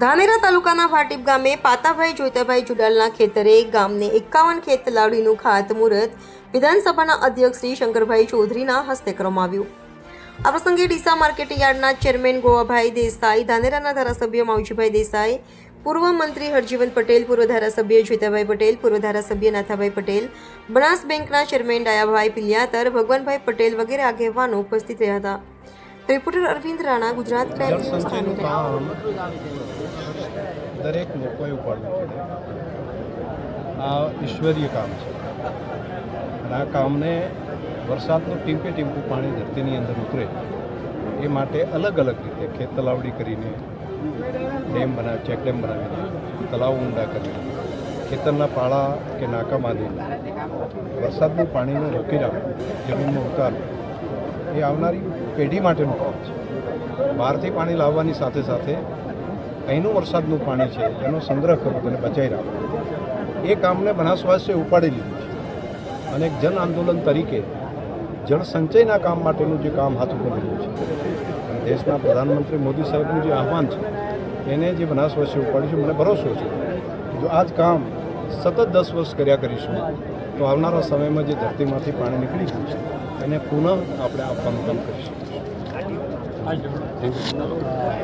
ધાનેરા તાલુકાના ફાટીપ ગામે પાતાભાઈ જોતાભાઈ જુડાલના ખેતરે ગામને એકાવન ખેત લાવડીનું ખાતમુહૂર્ત વિધાનસભાના અધ્યક્ષ શ્રી શંકરભાઈ ચૌધરીના હસ્તે કરવામાં આવ્યું. આ પ્રસંગે ડીસા માર્કેટ યાર્ડના ચેરમેન ગોવાભાઈ દેસાઈ, ધાનેરાના ધારાસભ્ય માવજીભાઈ દેસાઈ, પૂર્વ મંત્રી હરજીવન પટેલ, પૂર્વ ધારાસભ્ય જોતાભાઈ પટેલ, પૂર્વ ધારાસભ્ય નાથાભાઈ પટેલ, બનાસ બેંકના ચેરમેન ડાયાભાઈ પિલિયાતર, ભગવાનભાઈ પટેલ વગેરે આગેવાનો ઉપસ્થિત રહ્યા હતા. રિપોર્ટર અરવિંદ રાણા ગુજરાત કામ દરેક લોકોએ ઉપાડવું પડે. આ ઈશ્વરીય કામ છે. આ કામને વરસાદનું ટીમ્પે ટીમ્પું પાણી ધરતીની અંદર ઉતરે, એ માટે અલગ અલગ રીતે ખેત તલાવડી કરીને ડેમ બનાવી ચેકડેમ બનાવીને તલાવ ઊંડા કરીને ખેતરના પાળા કે નાકા બાંધીને વરસાદનું પાણીને રોકી રાખવું જમીનમાં ઉતારવું એ આવનારી પેઢી માટેનું કામ છે. બહારથી પાણી લાવવાની સાથે સાથે અહીંનું વરસાદનું પાણી છે એનો સંગ્રહ કરવો તેને બચાવી રાખવો એ કામને બનાસવાસીએ ઉપાડી લીધું છે. અને એક જન આંદોલન તરીકે જળ સંચયના કામ માટેનું જે કામ હાથ ઉપર લીધું છે દેશના પ્રધાનમંત્રી મોદી સાહેબનું જે આહવાન છે, એને જે બનાસવાસીએ ઉપાડ્યું છે, મને ભરોસો છે જો આ જ કામ સતત દસ વર્ષ કર્યા કરીશું, તો આવનારા સમયમાં જે ધરતીમાંથી પાણી નીકળી ગયું છે, એને પુનઃ આપણે આપવાનું કામ કરીશું. テーブルの動画は?